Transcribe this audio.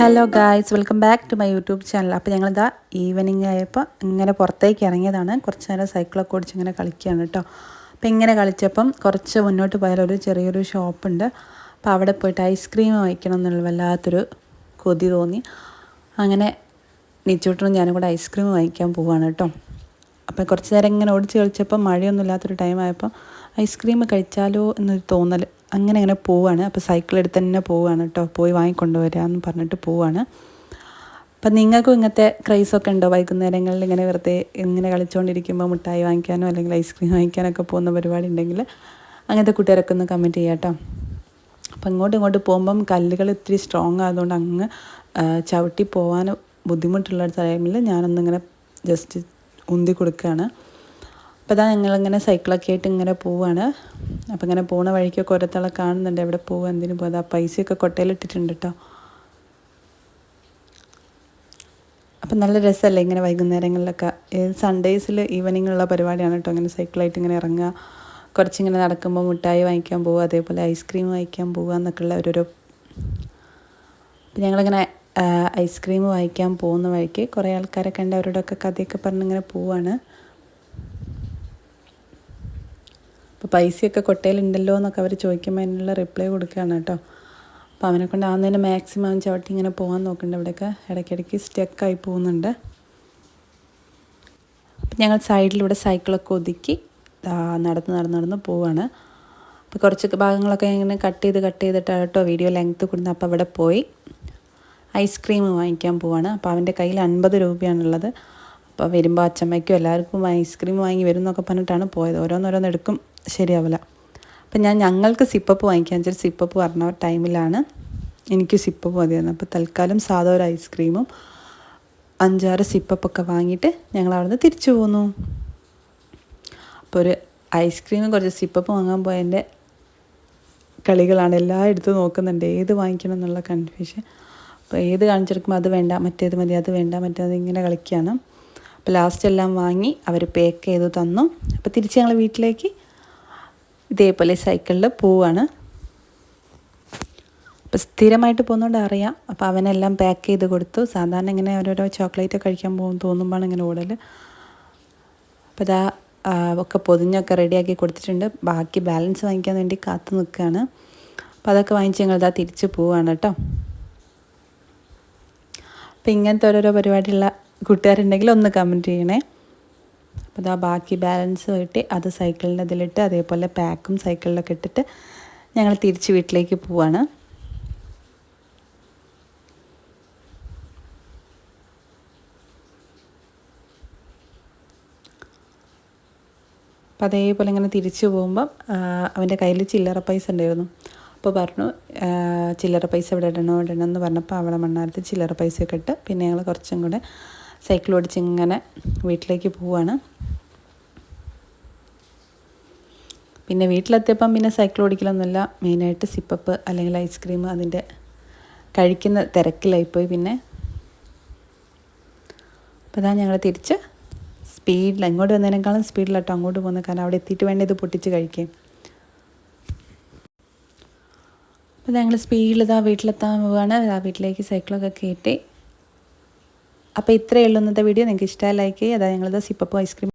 Hello guys welcome back to my YouTube channel അപ്പോൾ ഞങ്ങളിതാ evening ആയപ്പോൾ ഇങ്ങനെ പുറത്തേക്ക് ഇറങ്ങിയതാണ്. കുറച്ച് നേരം സൈക്കിളൊക്കെ ഓടിച്ച് ഇങ്ങനെ കളിക്കുകയാണ് കേട്ടോ അപ്പോൾ ഇങ്ങനെ കളിച്ചപ്പം കുറച്ച് മുന്നോട്ട് പോയാൽ ഒരു ചെറിയൊരു ഷോപ്പുണ്ട് അപ്പോൾ അവിടെ പോയിട്ട് ഐസ്ക്രീം വാങ്ങിക്കണം എന്നുള്ള വല്ലാത്തൊരു കൊതി തോന്നി. അങ്ങനെ നിച്ചൂട്ടനും ഞാനും കൂടെ ഐസ്ക്രീം വാങ്ങിക്കാൻ പോവാണ് കേട്ടോ അപ്പോൾ കുറച്ച് നേരം ഇങ്ങനെ ഓടിച്ച് കളിച്ചപ്പോൾ മഴയൊന്നും ഇല്ലാത്തൊരു ടൈം ആയപ്പോൾ ഐസ്ക്രീം കഴിച്ചാലോ എന്നൊരു തോന്നൽ അങ്ങനെ അങ്ങനെ പോവാണ്. അപ്പോൾ സൈക്കിൾ എടുത്ത് തന്നെ പോവാണ് കേട്ടോ പോയി വാങ്ങിക്കൊണ്ടുവരാമെന്ന് പറഞ്ഞിട്ട് പോവാണ്. അപ്പം നിങ്ങൾക്കും ഇങ്ങനത്തെ ക്രൈസൊക്കെ ഉണ്ടോ? വൈകുന്നേരങ്ങളിൽ ഇങ്ങനെ വെറുതെ ഇങ്ങനെ കളിച്ചുകൊണ്ടിരിക്കുമ്പോൾ മിഠായി വാങ്ങിക്കാനോ അല്ലെങ്കിൽ ഐസ്ക്രീം വാങ്ങിക്കാനൊക്കെ പോകുന്ന പരിപാടി ഉണ്ടെങ്കിൽ അങ്ങനത്തെ കൂട്ടുകാരൊക്കെ ഒന്ന് കമന്റ് ചെയ്യാം കേട്ടോ അപ്പം ഇങ്ങോട്ടും ഇങ്ങോട്ട് പോകുമ്പം കല്ലുകൾ ഇത്തിരി സ്ട്രോങ് ആയതുകൊണ്ട് അങ്ങ് ചവിട്ടി പോകാൻ ബുദ്ധിമുട്ടുള്ള ടൈമിൽ ഞാനൊന്നിങ്ങനെ ജസ്റ്റ് ഉന്തി കൊടുക്കുകയാണ് അപ്പോൾ ഇതാ ഞങ്ങളിങ്ങനെ സൈക്കിളൊക്കെ ആയിട്ട് ഇങ്ങനെ പോവാണ്. അപ്പോൾ ഇങ്ങനെ പോണ വഴിക്കൊക്കെ ഓരോരുത്തളെ കാണുന്നുണ്ട്. എവിടെ പോവുക എന്തിനു പോകുക ആ പൈസയൊക്കെ കൊട്ടയിലിട്ടിട്ടുണ്ട് കേട്ടോ അപ്പം നല്ല രസമല്ലേ ഇങ്ങനെ വൈകുന്നേരങ്ങളിലൊക്കെ. സൺഡേയ്സിൽ ഈവനിങ്ങുള്ള പരിപാടിയാണ് കേട്ടോ ഇങ്ങനെ സൈക്കിളായിട്ട് ഇങ്ങനെ ഇറങ്ങുക. കുറച്ചിങ്ങനെ നടക്കുമ്പോൾ മിഠായി വാങ്ങിക്കാൻ പോവുക അതേപോലെ ഐസ്ക്രീം വാങ്ങിക്കാൻ പോവുക എന്നൊക്കെയുള്ള ഓരോരോ ഞങ്ങളിങ്ങനെ ഐസ്ക്രീം വാങ്ങിക്കാൻ പോകുന്ന വഴിക്ക് കുറേ ആൾക്കാരൊക്കെ ഉണ്ട്. അവരോടൊക്കെ കഥയൊക്കെ പറഞ്ഞിങ്ങനെ പോവാണ്. അപ്പോൾ പൈസയൊക്കെ കൊട്ടയിലുണ്ടല്ലോ എന്നൊക്കെ അവർ ചോദിക്കുമ്പോൾ അതിനുള്ള റിപ്ലൈ കൊടുക്കുകയാണ് കേട്ടോ. അപ്പോൾ അവനെ കൊണ്ട് ആവുന്നതിന് മാക്സിമം ചവിട്ടി ഇങ്ങനെ പോകാൻ നോക്കുന്നുണ്ട് ഇവിടെയൊക്കെ ഇടയ്ക്കിടയ്ക്ക് സ്റ്റക്കായി പോകുന്നുണ്ട്. അപ്പം ഞങ്ങൾ സൈഡിലൂടെ സൈക്കിളൊക്കെ ഒതുക്കി നടന്ന് നടന്ന് നടന്ന് പോവാണ്. അപ്പോൾ കുറച്ച് ഭാഗങ്ങളൊക്കെ ഇങ്ങനെ കട്ട് ചെയ്ത് കട്ട് ചെയ്തിട്ടാണ് കേട്ടോ വീഡിയോ ലെങ്ത്ത് കൊടുക്കുന്നത് അപ്പോൾ അവിടെ പോയി. ഐസ്ക്രീം വാങ്ങിക്കാൻ പോവാണ്. അപ്പോൾ അവന്റെ കയ്യിൽ അൻപത് രൂപയാണുള്ളത്. അപ്പോൾ വരുമ്പോൾ അച്ഛമ്മയ്ക്കും എല്ലാവർക്കും ഐസ്ക്രീം വാങ്ങി വരും എന്നൊക്കെ പറഞ്ഞിട്ടാണ് പോയത്. ഓരോന്നോരോന്ന് എടുക്കും. ശരിയാവില്ല അപ്പം ഞാൻ ഞങ്ങൾക്ക് സിപ്പപ്പ് വാങ്ങിക്കാൻ വെച്ചാൽ സിപ്പപ്പ് പറഞ്ഞ ടൈമിലാണ് എനിക്ക് സിപ്പപ്പ് മതിയായിരുന്നു അപ്പോൾ തൽക്കാലം സാധാ ഒരു ഐസ്ക്രീമും അഞ്ചാറ് സിപ്പപ്പൊക്കെ വാങ്ങിയിട്ട് ഞങ്ങൾ അവിടുന്ന് തിരിച്ചു പോന്നു. അപ്പോൾ ഒരു ഐസ്ക്രീമും കുറച്ച് സിപ്പപ്പ് വാങ്ങാൻ പോയതിന്റെ കളികളാണ് എല്ലായിടത്തും നോക്കുന്നുണ്ട്. ഏത് വാങ്ങിക്കണം എന്നുള്ള കൺഫ്യൂഷൻ അപ്പോൾ ഏത് കാണിച്ചെടുക്കുമ്പോൾ അത് വേണ്ട മറ്റേത് മതി അത് വേണ്ട മറ്റേത് ഇങ്ങനെ കളിക്കുകയാണ്. അപ്പോൾ ലാസ്റ്റ് എല്ലാം വാങ്ങി അവർ പാക്ക് ചെയ്ത് തന്നു. അപ്പോൾ തിരിച്ച് ഞങ്ങൾ വീട്ടിലേക്ക് ഇതേപോലെ സൈക്കിളിൽ പോവാണ്. അപ്പോൾ സ്ഥിരമായിട്ട് പോകുന്നതുകൊണ്ട് അറിയാം. അപ്പോൾ അവനെല്ലാം പാക്ക് ചെയ്ത് കൊടുത്തു. സാധാരണ ഇങ്ങനെ ഓരോരോ ചോക്ലേറ്റ് കഴിക്കാൻ പോകും തോന്നുമ്പോഴാണ് ഇങ്ങനെ ഓടൽ അപ്പോൾ ഇതാ ഒക്കെ പൊതിഞ്ഞൊക്കെ റെഡിയാക്കി കൊടുത്തിട്ടുണ്ട്. ബാക്കി ബാലൻസ് വാങ്ങിക്കാൻ വേണ്ടി കാത്തു നിൽക്കുകയാണ് അപ്പോൾ അതൊക്കെ വാങ്ങിച്ച് ഞങ്ങൾ ഇതാ തിരിച്ച് പോവുകയാണ് കേട്ടോ. അപ്പോൾ ഇങ്ങനത്തെ ഓരോരോ പരിപാടിയുള്ള കൂട്ടുകാരുണ്ടെങ്കിൽ ഒന്ന് കമന്റ് ചെയ്യണേ. അപ്പോൾ ഇതാ ബാക്കി ബാലൻസ് കിട്ടി അത് സൈക്കിളിന്റെ ഇതിലിട്ട് അതേപോലെ പാക്കും സൈക്കിളിലൊക്കെ ഇട്ടിട്ട് ഞങ്ങൾ തിരിച്ച് വീട്ടിലേക്ക് പോവാണ്. അപ്പോൾ അതേപോലെ ഇങ്ങനെ തിരിച്ചു പോകുമ്പം അവന്റെ കയ്യിൽ ചില്ലറ പൈസ ഉണ്ടായിരുന്നു. അപ്പോൾ പറഞ്ഞു ചില്ലറ പൈസ ഇവിടെ ഇടണോ ഇടണം എന്ന് പറഞ്ഞപ്പോൾ അവളെ മണ്ണാരത്ത് ചില്ലറ പൈസയൊക്കെ ഇട്ട് പിന്നെ ഞങ്ങൾ കുറച്ചും കൂടെ സൈക്കിൾ ഓടിച്ച് ഇങ്ങനെ വീട്ടിലേക്ക് പോവാണ്. പിന്നെ വീട്ടിലെത്തിയപ്പം പിന്നെ സൈക്കിൾ ഓടിക്കലൊന്നുമില്ല. മെയിനായിട്ട് സിപ്പപ്പ് അല്ലെങ്കിൽ ഐസ്ക്രീം അതിന്റെ കഴിക്കുന്ന തിരക്കിലായിപ്പോയി പിന്നെ. അപ്പോൾ ഇതാ ഞങ്ങൾ തിരിച്ച് സ്പീഡിൽ ഇങ്ങോട്ട് വന്നതിനേക്കാളും സ്പീഡിലാട്ടോ അങ്ങോട്ട് പോകുന്നത്. കാരണം അവിടെ എത്തിയിട്ട് വേണ്ട ഇത് പൊട്ടിച്ച് കഴിക്കാം അപ്പോൾ ഞങ്ങൾ സ്പീഡിൽ ഇതാ വീട്ടിലെത്താൻ പോവുകയാണ് ആ വീട്ടിലേക്ക് സൈക്കിളൊക്കെ കയറ്റി. അപ്പോൾ ഇത്രയേ ഉള്ളൂ ഇന്നത്തെ വീഡിയോ നിങ്ങൾക്ക് ഇഷ്ടമായി ലൈക്ക് ചെയ്യുക. അതായത് ഞങ്ങളിത് സിപ്പപ്പ് ഐസ്ക്രീം